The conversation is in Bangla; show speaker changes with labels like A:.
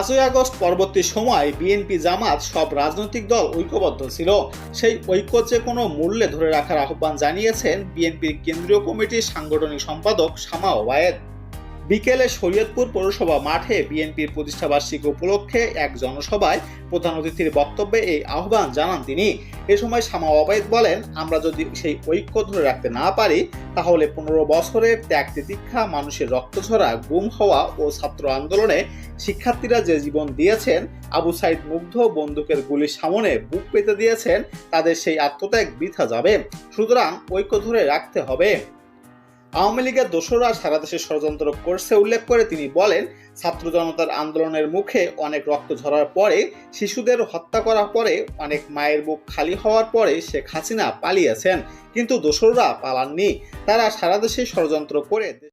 A: পাঁচই আগস্ট পরবর্তী সময় বিএনপি, জামাত সব রাজনৈতিক দল ঐক্যবদ্ধ ছিল। সেই ঐক্য যে কোনো মূল্যে ধরে রাখার আহ্বান জানিয়েছেন বিএনপির কেন্দ্রীয় কমিটির সাংগঠনিক সম্পাদক শামা ওয়ায়েদ। বিকেলে শরীয়তপুর পৌরসভা মাঠে বিএনপির প্রতিষ্ঠাবার্ষিকী উপলক্ষে এক জনসভায় প্রধান অতিথির বক্তব্যে এই আহ্বান জানান তিনি। এ সময় শামা ওবায়দ বলেন, আমরা যদি সেই ঐক্য ধরে রাখতে না পারি, তাহলে পনেরো বছরের ত্যাগ তিতিক্ষা মানুষের রক্ত রক্তঝরা, গুম হওয়া ও ছাত্র আন্দোলনে শিক্ষার্থীরা যে জীবন দিয়েছেন, আবু সাইদ মুগ্ধ বন্দুকের গুলির সামনে বুক পেতে দিয়েছেন, তাদের সেই আত্মত্যাগ বৃথা যাবে। সুতরাং ঐক্য ধরে রাখতে হবে। আওয়ামী লীগের দোসরা সারা দেশে ষড়যন্ত্র করছে উল্লেখ করে তিনি বলেন, ছাত্র জনতার আন্দোলনের মুখে অনেক রক্ত ঝরার পরে, শিশুদের হত্যা করার পরে অনেক মায়ের বুক খালি হওয়ার পরে শেখ হাসিনা পালিয়েছেন। কিন্তু দোসররা পালাননি। তারা সারা দেশে ষড়যন্ত্র করে